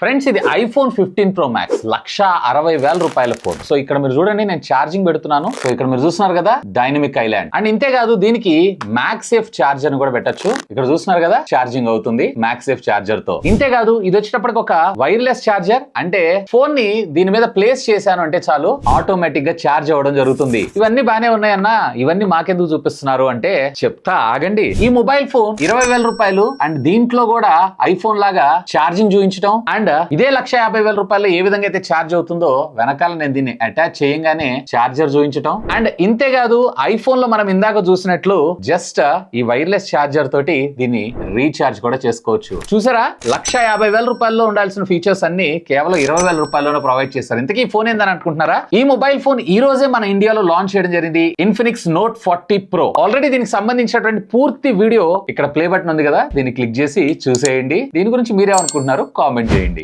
Friends ఇది iPhone fifteen pro max lakh అరవై వేల రూపాయల ఫోన్. సో ఇక్కడ మీరు చూడండి నేను ఛార్జింగ్ పెడుతున్నాను. సో ఇక్కడ మీరు చూస్తున్నారు కదా డైనమిక్ ఐలాండ్ అండ్ ఇంతేకాదు దీనికి మ్యాక్స్ సేఫ్ చార్జర్ కూడా పెట్టొచ్చు. ఇక్కడ చూస్తున్నారు కదా ఛార్జింగ్ అవుతుంది మ్యాక్స్ సేఫ్ చార్జర్తో ఇంతేకాదు ఇది వచ్చేటప్పటికి ఒక వైర్లెస్ చార్జర్ అంటే ఫోన్ని దీని మీద ప్లేస్ చేశాను అంటే చాలు ఆటోమేటిక్గా ఛార్జ్ అవ్వడం జరుగుతుంది. ఇవన్నీ బానే ఉన్నాయన్నా ఇవన్నీ మాకెందుకు చూపిస్తున్నారు అంటే చెప్తా ఆగండి. ఈ మొబైల్ ఫోన్ ఇరవై వేల రూపాయలు అండ్ దీంట్లో కూడా ఐఫోన్ లాగా ఛార్జింగ్ చూపించడం అండ్ ఇదే లక్ష యాభై వేల రూపాయలు ఏ విధంగా అయితే ఛార్జ్ అవుతుందో వెనకాల నేను దీన్ని అటాచ్ చేయంగానే ఛార్జర్ చూపించటం అండ్ ఇంతేకాదు ఐఫోన్లో మనం ఇందాక చూసినట్లు జస్ట్ uh, ఈ వైర్లెస్ ఛార్జర్ తోటి దీన్ని రీఛార్జ్ కూడా చేసుకోవచ్చు. చూసారా? లక్ష యాభై వేల రూపాయల్లో ఉండాల్సిన ఫీచర్స్ అన్ని కేవలం ఇరవై వేల రూపాయల్లోనే ప్రొవైడ్ చేస్తారు ఇంతకీ ఈ ఫోన్ ఏందని అనుకుంటున్నారా ఈ మొబైల్ ఫోన్ ఈ రోజే మన ఇండియాలో లాంచ్ చేయడం జరిగింది. Infinix note forty pro already దీనికి సంబంధించినటువంటి పూర్తి వీడియో ఇక్కడ ప్లే బటన్ ఉంది కదా? దీన్ని క్లిక్ చేసి చూసేయండి. దీని గురించి మీరేమనుకుంటున్నారు? కామెంట్ చేయండి.